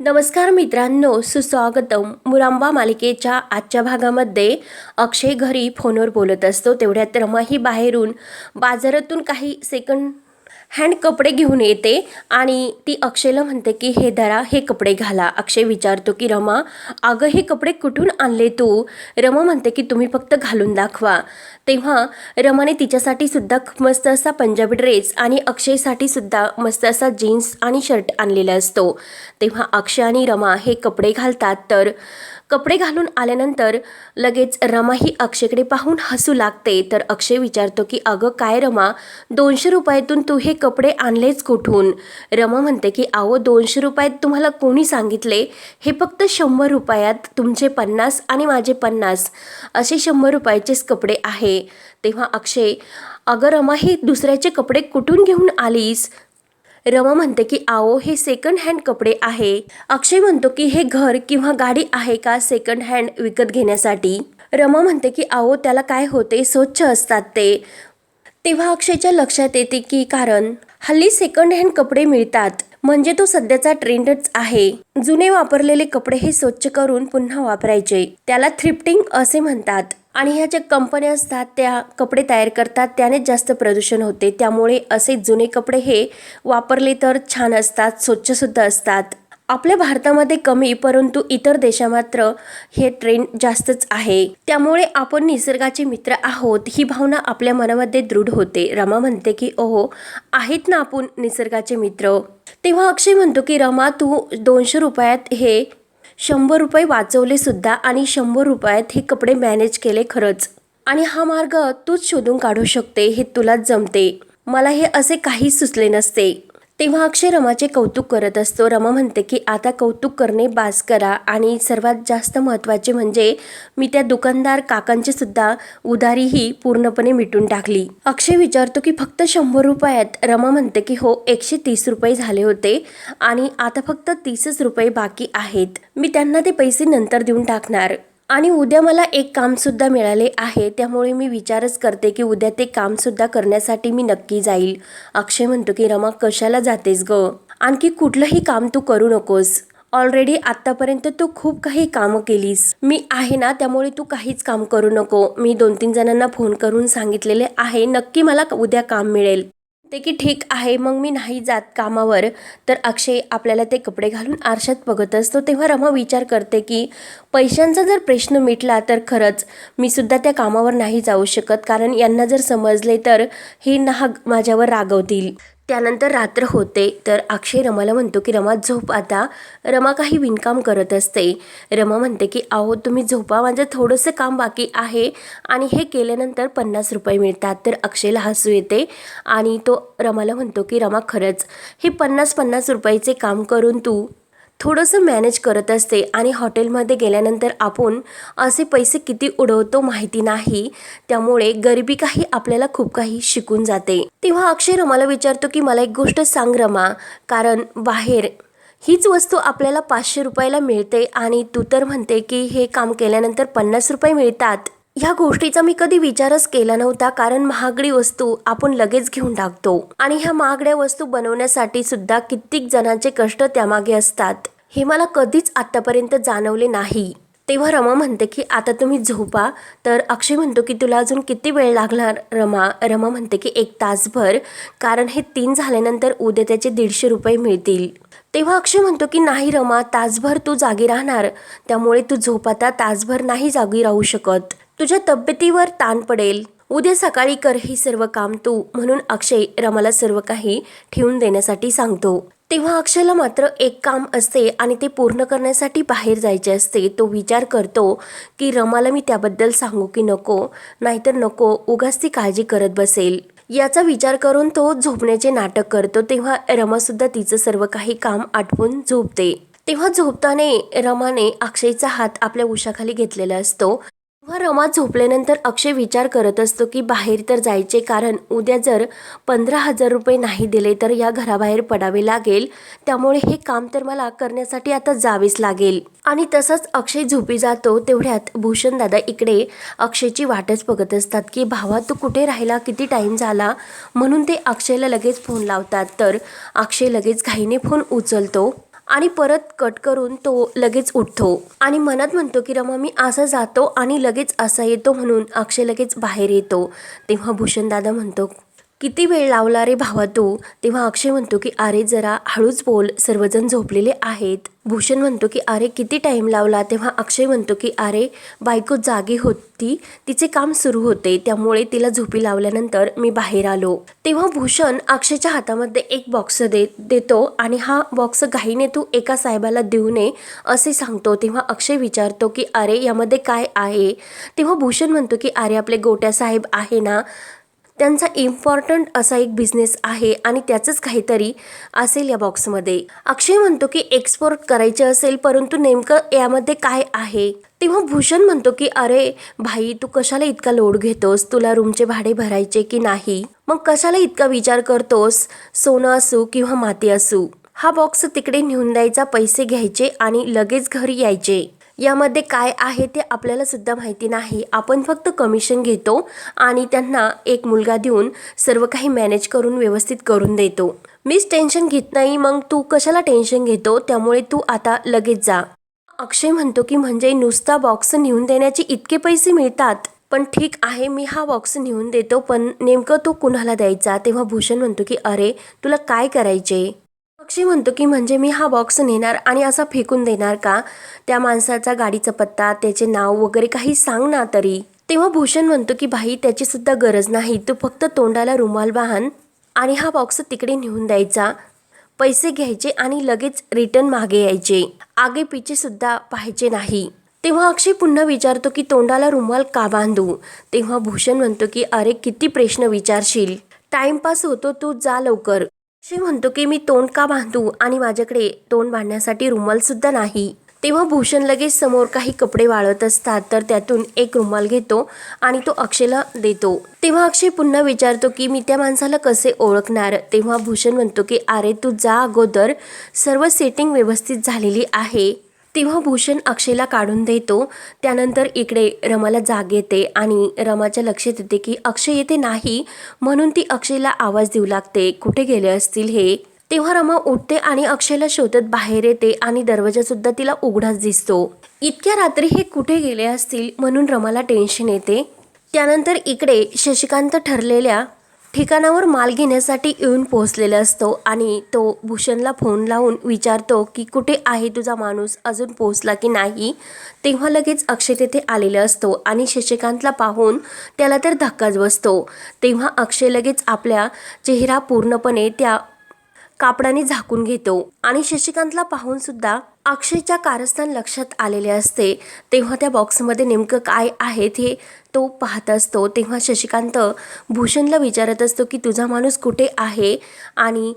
नमस्कार मित्रांनो सुस्वागतम. मुरांबा मालिकेच्या आजच्या भागामध्ये अक्षय घरी फोनवर बोलत असतो. तेवढ्यात रमाही बाहेरून बाजारातून काही सेकंड हँड कपडे घेऊन येते आणि ती अक्षयला म्हणते की हे धरा हे कपडे घाला. अक्षय विचारतो की रमा अगं हे कपडे कुठून आणले तू? रमा म्हणते की तुम्ही फक्त घालून दाखवा. तेव्हा रमाने तिच्यासाठी सुद्धा मस्त असा पंजाबी ड्रेस आणि अक्षयसाठी सुद्धा मस्त असा जीन्स आणि शर्ट आणलेला असतो. तेव्हा अक्षय आणि रमा हे कपडे घालतात तर कपडे घालून आल्यानंतर लगेच रमा ही अक्षयकडे पाहून हसू लागते. तर अक्षय विचारतो की अगं काय रमा? दोनशे रुपयातून तू हे कपडे आणलेच कुठून? रमा म्हणते की अहो दोनशे रुपयात तुम्हाला कोणी सांगितले? हे फक्त शंभर रुपयात तुमचे पन्नास आणि माझे पन्नास. असे शंभर रुपयाचेच कपडे आहे. तेव्हा अक्षय अगं रमा हे दुसऱ्याचे कपडे कुठून घेऊन आलीस? रमा म्हणते की आओ हे सेकंड हँड कपडे आहे. अक्षय म्हणतो की हे घर किंवा गाडी आहे का सेकंड हँड विकत घेण्यासाठी? रमा म्हणते की आओ त्याला काय होते? स्वच्छ असतात ते. तेव्हा अक्षयच्या लक्षात येते की कारण हल्ली सेकंड हँड कपडे मिळतात. म्हणजे तो सध्याचा ट्रेंडच आहे. जुने वापरलेले कपडे हे स्वच्छ करून पुन्हा वापरायचे. त्याला थ्रिफ्टिंग असे म्हणतात. आणि ह्या ज्या कंपन्या असतात त्या कपडे तयार करतात त्यानेच जास्त प्रदूषण होते. त्यामुळे असे जुने कपडे हे वापरले तर छान असतात स्वच्छसुद्धा असतात. आपल्या भारतामध्ये कमी परंतु इतर देशा मात्र हे ट्रेंड जास्तच आहे. त्यामुळे आपण निसर्गाचे मित्र आहोत ही भावना आपल्या मनामध्ये दृढ होते. रमा म्हणते की ओहो आहेत ना आपण निसर्गाचे मित्र. तेव्हा अक्षय म्हणतो की रमा तू दोनशे रुपयात हे शंभर रुपये वाचवले सुद्धा आणि शंभर रुपयात हे कपडे मॅनेज केले खरंच. आणि हा मार्ग तूच शोधून काढू शकते हे तुलाच जमते. मला हे असे काहीच सुचले नसते. तेव्हा अक्षय रमाचे कौतुक करत असतो. रमा म्हणते की आता कौतुक करणे बास करा आणि सर्वात जास्त महत्त्वाचे म्हणजे मी त्या दुकानदार काकांची सुद्धा उधारीही पूर्णपणे मिटून टाकली. अक्षय विचारतो की फक्त शंभर रुपयात? रमा म्हणते की हो एकशे तीस रुपये झाले होते आणि आता फक्त तीसच रुपये बाकी आहेत. मी त्यांना ते पैसे नंतर देऊन टाकणार. आणि उद्या मला एक कामसुद्धा मिळाले आहे त्यामुळे मी विचारच करते की उद्या ते कामसुद्धा करण्यासाठी मी नक्की जाईल. अक्षय म्हणतो की रमा कशाला जातेस ग? आणखी कुठलंही काम तू करू नकोस. ऑलरेडी आत्तापर्यंत तू खूप काही कामं केलीस. मी आहे ना त्यामुळे तू काहीच काम करू नको. मी दोन तीन जणांना फोन करून सांगितलेले आहे नक्की मला उद्या काम मिळेल. ते की ठीक आहे मग मी नाही जात कामावर. तर अक्षय आपल्याला ते कपडे घालून आरशात बघत असतो. तेव्हा रमा विचार करते की पैशांचा जर प्रश्न मिटला तर खरंच मी सुद्धा त्या कामावर नाही जाऊ शकत. कारण यांना जर समजले तर हे नाग माझ्यावर रागवतील. त्यानंतर रात्र होते तर अक्षय रमाला म्हणतो की रमा झोप आता. रमा काही विणकाम करत असते. रमा म्हणते की अहो तुम्ही झोपा माझं थोडंसं काम बाकी आहे आणि हे केल्यानंतर पन्नास रुपये मिळतात. तर अक्षयला हसू येते आणि तो रमाला म्हणतो की रमा खरंच हे पन्नास पन्नास रुपयाचे काम करून तू थोडंसं मॅनेज करत असते आणि हॉटेलमध्ये गेल्यानंतर आपण असे पैसे किती उडवतो माहिती नाही. त्यामुळे गरिबी काही आपल्याला खूप काही शिकून जाते. तेव्हा अक्षय रमाला विचारतो की मला एक गोष्ट सांग रमा. कारण बाहेर हीच वस्तू आपल्याला पाचशे रुपयाला मिळते आणि तू तर म्हणते की हे काम केल्यानंतर पन्नास रुपये मिळतात. ह्या गोष्टीचा मी कधी विचारच केला नव्हता कारण महागडी वस्तू आपण लगेच घेऊन टाकतो. आणि ह्या महागड्या वस्तू बनवण्यासाठी सुद्धा कित्येक जणांचे कष्ट त्यामागे असतात. हे मला कधीच आतापर्यंत जाणवले नाही. तेव्हा रमा म्हणते की आता तुम्ही झोपा. तर अक्षय म्हणतो की तुला अजून किती वेळ लागणार रमा? रमा म्हणते की एक तासभर. कारण हे तीन झाल्यानंतर उद्या त्याचे दीडशे रुपये मिळतील. तेव्हा अक्षय म्हणतो की नाही रमा तासभर तू जागी राहणार. त्यामुळे तू झोपाता तासभर नाही जागी राहू शकत. तुझ्या तब्येतीवर ताण पडेल. उद्या सकाळी कर हे सर्व काम तू म्हणून अक्षय रमाला सर्व काही ठेवून देण्यासाठी सांगतो. तेव्हा अक्षयला मात्र एक काम असते आणि ते पूर्ण करण्यासाठी बाहेर जायचे असते तो विचार करतो की रमाला मी त्याबद्दल सांगू की नको नाहीतर नको उगाच ती काळजी करत बसेल. याचा विचार करून तो झोपण्याचे नाटक करतो तेव्हा रमासुद्धा तिचं सर्व काही काम आठवून झोपते. तेव्हा झोपताना रमाने अक्षयचा हात आपल्या उशाखाली घेतलेला असतो. तेव्हा रमा झोपल्यानंतर अक्षय विचार करत असतो की बाहेर तर जायचे कारण उद्या जर पंधरा हजार रुपये नाही दिले तर या घराबाहेर पडावे लागेल. त्यामुळे हे काम तर मला करण्यासाठी आता जावेच लागेल. आणि तसंच अक्षय झोपी जातो तेवढ्यात भूषण दादा इकडे अक्षयची वाटच बघत असतात की भावा तू कुठे राहिला? किती टाईम झाला? म्हणून ते अक्षयला लगेच फोन लावतात. तर अक्षय लगेच घाईने फोन उचलतो. आणि परत कट करून तो लगेच उठतो. आणि मनात म्हणतो की रमा मी असं जातो आणि लगेच असा येतो म्हणून अक्षय लगेच बाहेर येतो. तेव्हा भूषण दादा म्हणतो किती वेळ लावला रे भावा तू? तेव्हा अक्षय म्हणतो की अरे जरा हळूच बोल सर्वजण झोपलेले आहेत. भूषण म्हणतो की अरे किती टाईम लावला? तेव्हा अक्षय म्हणतो की अरे बायको जागी होती तिचे काम सुरू होते त्यामुळे तिला झोपी लावल्यानंतर मी बाहेर आलो. तेव्हा भूषण अक्षयच्या हातामध्ये एक बॉक्स दे देतो आणि हा बॉक्स घाईने तू एका साहेबाला देऊ नये असे सांगतो. तेव्हा अक्षय विचारतो की अरे यामध्ये काय आहे? तेव्हा भूषण म्हणतो की अरे आपले गोट्या साहेब आहे ना त्यांचा इम्पॉर्टंट असा एक बिझनेस आहे आणि त्याचंच काहीतरी असेल या बॉक्समध्ये अक्षय म्हणतो की एक्सपोर्ट करायचे असेल परंतु नेमकं यामध्ये काय आहे? तेव्हा भूषण म्हणतो की अरे भाई तू कशाला इतका लोड घेतोस? तुला रूमचे भाडे भरायचे की नाही? मग कशाला इतका विचार करतोस? सोनं असू किंवा माती असू? हा बॉक्स तिकडे नेऊन द्यायचा पैसे घ्यायचे आणि लगेच घरी यायचे. यामध्ये काय आहे ते आपल्याला सुद्धा माहिती नाही. आपण फक्त कमिशन घेतो आणि त्यांना एक मुलगा देऊन सर्व काही मॅनेज करून व्यवस्थित करून देतो. मीच टेन्शन घेत नाही मग तू कशाला टेन्शन घेतो? त्यामुळे तू आता लगेच जा. अक्षय म्हणतो की म्हणजे नुसता बॉक्स नेऊन देण्याचे इतके पैसे मिळतात. पण ठीक आहे मी हा बॉक्स नेऊन देतो पण नेमकं तो कुणाला द्यायचा? तेव्हा भूषण म्हणतो की अरे तुला काय करायचे? अक्षय म्हणतो की म्हणजे मी हा बॉक्स नेणार आणि असा फेकून देणार का? त्या माणसाचा गाडीचा पत्ता त्याचे नाव वगैरे काही सांग ना तरी. तेव्हा भूषण म्हणतो की भाई त्याची सुद्धा गरज नाही. तू फक्त तोंडाला रुमाल बांध आणि हा बॉक्स तिकडे नेऊन द्यायचा. पैसे घ्यायचे आणि लगेच रिटर्न मागे यायचे. आगे पिचे सुद्धा पाहायचे नाही. तेव्हा अक्षय पुन्हा विचारतो की तोंडाला रुमाल का बांधू? तेव्हा भूषण म्हणतो की अरे किती प्रश्न विचारशील. टाइमपास होतो तू जा लवकर. अक्षय म्हणतो की मी तोंड का बांधू आणि माझ्याकडे तोंड बांधण्यासाठी रुमालसुद्धा नाही? तेव्हा भूषण लगेच समोर काही कपडे वाळत असतात तर त्यातून एक रुमाल घेतो आणि तो अक्षयला देतो. तेव्हा अक्षय पुन्हा विचारतो की मी त्या माणसाला कसे ओळखणार? तेव्हा भूषण म्हणतो की अरे तू जा अगोदर. सर्व सेटिंग व्यवस्थित झालेली आहे. तेव्हा भूषण अक्षयला काढून देतो. त्यानंतर इकडे रमाला जाग येते आणि रमाच्या लक्षात येते की अक्षय येते नाही म्हणून ती अक्षयला आवाज देऊ लागते. कुठे गेले असतील हे? तेव्हा रमा उठते आणि अक्षयला शोधत बाहेर येते आणि दरवाजा सुद्धा तिला उघडाच दिसतो. इतक्या रात्री हे कुठे गेले असतील म्हणून रमाला टेन्शन येते. त्यानंतर इकडे शशिकांत ठरलेल्या ठिकाणावर माल घेण्यासाठी येऊन पोहोचलेला असतो आणि तो भूषणला फोन लावून विचारतो की कुठे आहे तुझा माणूस? अजून पोहोचला की नाही? तेव्हा लगेच अक्षय तेथे आलेला असतो आणि शशिकांतला पाहून त्याला तर धक्काच बसतो. तेव्हा अक्षय लगेच आपल्या चेहरा पूर्णपणे त्या कापडाने झाकून घेतो. आणि शशिकांतला पाहून सुद्धा अक्षयच्या कारस्थान लक्षात आलेले असते. तेव्हा त्या बॉक्समध्ये नेमकं काय आहे ते तो पाहत असतो. तेव्हा शशिकांत भूषणला विचारत असतो की तुझा माणूस कुठे आहे? आणि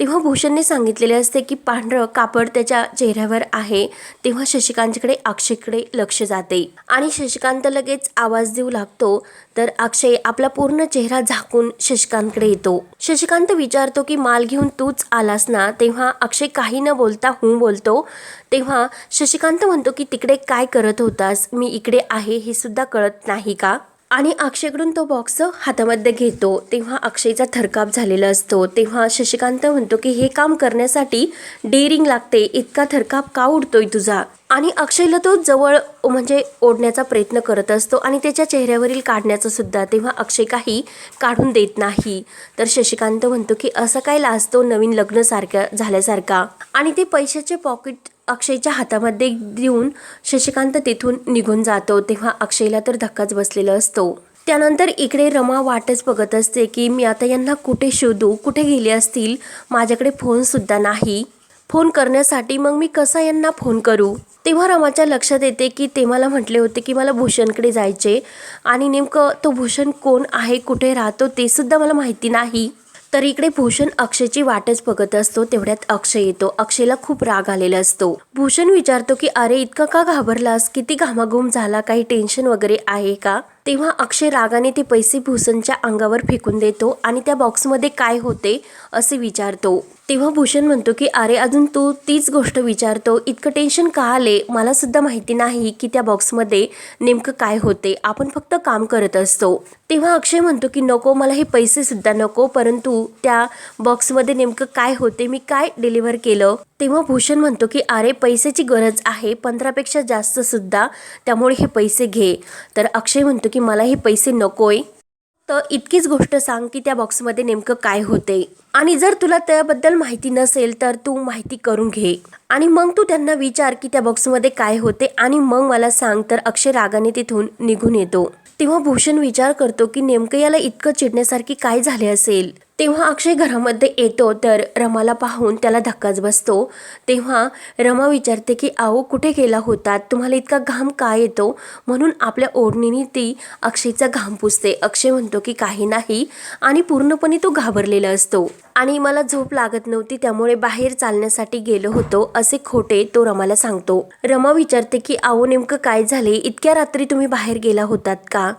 तेव्हा भूषणने सांगितलेले असते की पांढरं कापड त्याच्या चेहऱ्यावर आहे. तेव्हा शशिकांतकडे अक्षयकडे लक्ष जाते. आणि शशिकांत लगेच आवाज देऊ लागतो. तर अक्षय आपला पूर्ण चेहरा झाकून शशिकांतकडे येतो. शशिकांत विचारतो की माल घेऊन तूच आलास ना? तेव्हा अक्षय काही न बोलता हूं बोलतो. तेव्हा शशिकांत म्हणतो की तिकडे काय करत होतास? मी इकडे आहे हे सुद्धा कळत नाही का? आणि अक्षयकडून तो बॉक्स हातामध्ये घेतो. तेव्हा अक्षयचा थरकाप झालेला असतो. तेव्हा शशिकांत म्हणतो की हे काम करण्यासाठी डेअरिंग लागते. इतका थरकाप का उडतोय तुझा? आणि अक्षयला तो जवळ म्हणजे ओढण्याचा प्रयत्न करत असतो आणि त्याच्या चेहऱ्यावरील काढण्याचा सुद्धा. तेव्हा अक्षय काही काढून देत नाही. तर शशिकांत म्हणतो की असं काय लाजतो नवीन लग्न सारख्या झाल्यासारखा? आणि ते पैशाचे पॉकेट अक्षयच्या हातामध्ये देऊन शशिकांत तेथून निघून जातो तेव्हा अक्षयला तर धक्काच बसलेला असतो. त्यानंतर इकडे रमा वाटच बघत असते की मी आता यांना कुठे शोधू? कुठे गेले असतील? माझ्याकडे फोनसुद्धा नाही. फोन करण्यासाठी मग मी कसा यांना फोन करू? तेव्हा रमाच्या लक्षात येते की ते मला म्हटले होते की मला भूषणकडे जायचे आणि नेमकं तो भूषण कोण आहे कुठे राहतो ते सुद्धा मला माहिती नाही. तर इकडे भूषण अक्षयची वाटच बघत असतो तेवढ्यात अक्षय येतो. अक्षयला खूप राग आलेला असतो. भूषण विचारतो की अरे इतका का घाबरलास? किती घामाघूम झाला? काही टेन्शन वगैरे आहे का? तेव्हा अक्षय रागाने ते पैसे भूषणच्या अंगावर फेकून देतो आणि त्या बॉक्समध्ये काय होते असे विचारतो. तेव्हा भूषण म्हणतो की अरे अजून तू तीच गोष्ट विचारतो. इतकं टेन्शन का आले? मला सुद्धा माहिती नाही की त्या बॉक्समध्ये नेमकं काय होते. आपण फक्त काम करत असतो. तेव्हा अक्षय म्हणतो की नको मला हे पैसे सुद्धा नको परंतु त्या बॉक्समध्ये नेमकं काय होते? मी काय डिलिव्हर केलं? तेव्हा भूषण म्हणतो की अरे पैशाची गरज आहे पंधरापेक्षा जास्त सुद्धा त्यामुळे हे पैसे घे. तर अक्षय म्हणतो की मला हे पैसे नकोय. तर इतकीच गोष्ट सांग की त्या बॉक्समध्ये नेमकं काय होते आणि जर तुला त्याबद्दल माहिती नसेल तर तू माहिती करून घे. आणि मग तू त्यांना विचार की त्या बॉक्समध्ये काय होते आणि मग मला सांग तर अक्षय रागाने तिथून निघून येतो. तेव्हा भूषण विचार करतो की नेमकं याला इतकं चिडण्यासारखी काय झाले असेल? तेव्हा अक्षय घरामध्ये येतो तर रमाला पाहून त्याला धक्काच बसतो. तेव्हा रमा विचारते की आहो कुठे गेला होता? तुम्हाला इतका घाम का येतो? म्हणून आपल्या ओढणीने ती अक्षयचा घाम पुसते. अक्षय म्हणतो की काही नाही. आणि पूर्णपणे तो घाबरलेला असतो. आणि मला झोप लागत नव्हती त्यामुळे बाहेर चालण्यासाठी गेलो होतो असे खोटे तो रमाला सांगतो. रमा विचारते की आहो नेमकं काय झाले? इतक्या रात्री तुम्ही बाहेर गेला होतात का?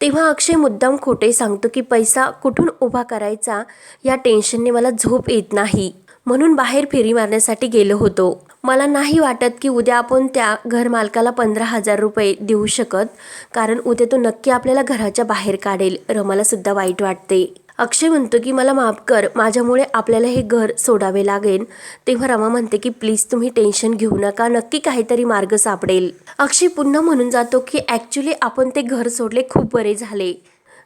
तेव्हा अक्षय मुद्दाम खोटे सांगतो की पैसा कुठून उभा करायचा? या टेन्शनने मला झोप येत नाही. म्हणून बाहेर फेरी मारण्यासाठी गेलो होतो. मला नाही वाटत की उद्या आपण त्या घर मालकाला पंधरा हजार रुपये देऊ शकत कारण उद्या तो नक्की आपल्याला घराच्या बाहेर काढेल रमालासुद्धा वाईट वाटते. अक्षय म्हणतो की मला माफ कर माझ्यामुळे आपल्याला हे घर सोडावे लागेल. तेव्हा रमा म्हणते की प्लीज तुम्ही टेन्शन घेऊ नका नक्की काहीतरी मार्ग सापडेल. अक्षय पुन्हा म्हणून जातो की ॲक्च्युली आपण ते घर सोडले खूप बरे झाले.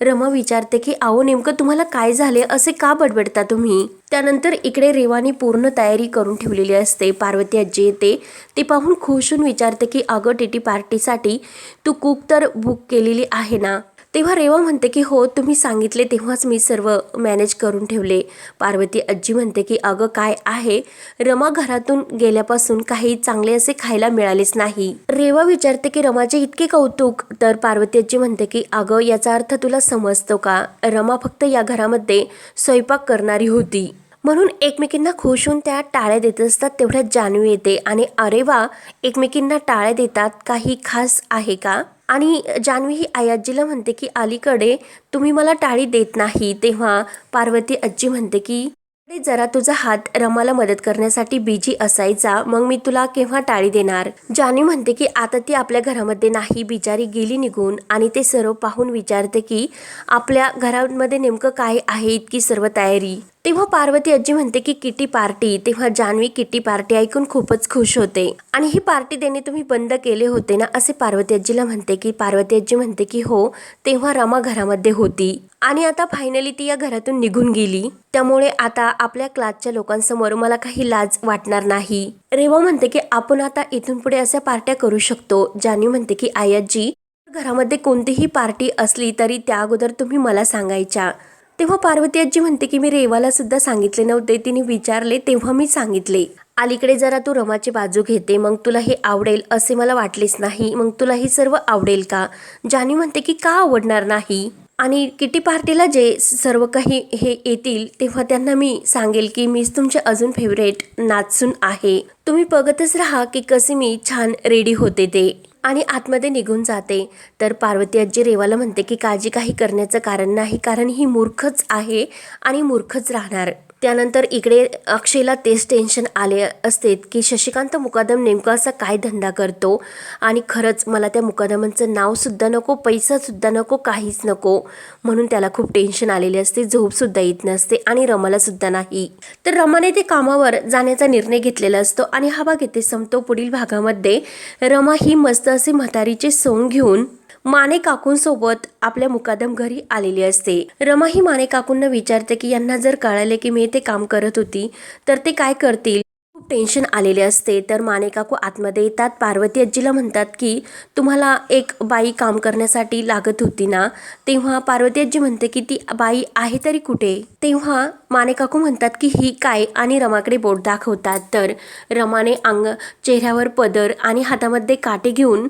रमा विचारते की आहो नेमकं तुम्हाला काय झाले? असे का बडबडता तुम्ही? त्यानंतर इकडे रेवानी पूर्ण तयारी करून ठेवलेली असते. पार्वती आजी येते. ते पाहून खुश होऊन विचारते की अगं टीटी पार्टीसाठी तू कुक तर बुक केलेली आहे ना? तेव्हा रेवा म्हणते की हो तुम्ही सांगितले तेव्हाच मी सर्व मॅनेज करून ठेवले. पार्वती आजी म्हणते की अगं काय आहे? रमा घरातून गेल्यापासून काही चांगले असे खायला मिळालेच नाही. रेवा विचारते की रमाचे इतके कौतुक? तर पार्वती आजी म्हणते की अगं याचा अर्थ तुला समजतो का? रमा फक्त या घरामध्ये स्वयंपाक करणारी होती. म्हणून एकमेकींना खुश होऊन त्या टाळ्या देत असतात तेवढ्यात जानवी येते आणि अरे वा! एकमेकींना टाळ्या देतात काही खास आहे का? आणि जान्हवी ही आई म्हणते की अलीकडे तुम्ही मला टाळी देत नाही. तेव्हा पार्वती आजी म्हणते की जरा तुझा हात रमाला मदत करण्यासाठी बिजी असायचा मग मी तुला केव्हा टाळी देणार? जानी म्हणते की आता ती आपल्या घरामध्ये नाही बिचारी गेली निघून आणि ते सर्व पाहून विचारते की आपल्या घरामध्ये नेमकं काय आहे इतकी सर्व तयारी? तेव्हा पार्वती आजी म्हणते की किटी पार्टी. तेव्हा जान्हवी किटी पार्टी ऐकून खूपच खुश होते. आणि ही पार्टी देणे तुम्ही बंद केले होते ना? असे पार्वती आजीला म्हणते की पार्वती आजी म्हणते की हो तेव्हा रमा घरामध्ये होती. आणि आता फायनली ती या घरातून निघून गेली. त्यामुळे आता आपल्या क्लासच्या लोकांसमोर मला काही लाज वाटणार नाही. रेवा म्हणते की आपण आता इथून पुढे अशा पार्ट्या करू शकतो. जान्हवी म्हणते की आई घरामध्ये कोणतीही पार्टी असली तरी त्या अगोदर तुम्ही मला सांगायच्या. तेव्हा पार्वती आजी म्हणते की मी रेवाला सुद्धा सांगितले नव्हते. तिने विचारले तेव्हा मी सांगितले. अलीकडे जरा तू रमाची बाजू घेते मग तुला हे आवडेल असे मला वाटलेच नाही. मग तुला हे सर्व आवडेल का? जानी म्हणते की का आवडणार नाही? आणि किटी पार्टीला जे सर्व काही हे येतील तेव्हा त्यांना मी सांगेल की मीच तुमचे अजून फेवरेट नाचून आहे. तुम्ही बघतच राहा की कसे मी छान रेडी होते ते. आणि आतमध्ये निघून जाते. तर पार्वती आजी रेवाला म्हणते की काळजी काही करण्याचं कारण नाही कारण ही मूर्खच आहे आणि मूर्खच राहणार. त्यानंतर इकडे अक्षयला तेच टेन्शन आले असते की शशिकांत मुकादम नेमका असा काय धंदा करतो? आणि खरंच मला त्या मुकादमांचं नावसुद्धा नको पैसासुद्धा नको काहीच नको म्हणून त्याला खूप टेन्शन आलेले असते झोपसुद्धा येत नसते आणि रमालासुद्धा नाही. तर रमाने ते कामावर जाण्याचा निर्णय घेतलेला असतो आणि हा भाग येथे संपतो. पुढील भागामध्ये रमा ही मस्त असे म्हातारीचे सोंग घेऊन माने काकूंसोबत आपल्या मुकादम घरी आलेली असते. रमा ही माने काकूंना विचारते की यांना जर कळाले की मी ते काम करत होती तर ते काय करतील? खूप टेन्शन आलेले असते. तर माने काकू आतमध्ये येतात. पार्वती आजीला म्हणतात की तुम्हाला एक बाई काम करण्यासाठी लागत होती ना? तेव्हा पार्वती आजी म्हणते की ती बाई आहे तरी कुठे? तेव्हा माने काकू म्हणतात की ही काय? आणि रमाकडे बोट दाखवतात. तर रमाने अंग चेहऱ्यावर पदर आणि हातामध्ये काटे घेऊन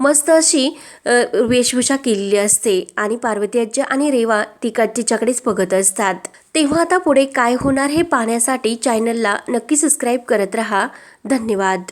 मस्त अशी वेशभूषा केलेली असते. आणि पार्वती आजी आणि रेवा तिकडच्याकडेच तिच्याकडेच बघत असतात. तेव्हा आता पुढे काय होणार हे पाहण्यासाठी चॅनलला नक्की सबस्क्राईब करत रहा. धन्यवाद.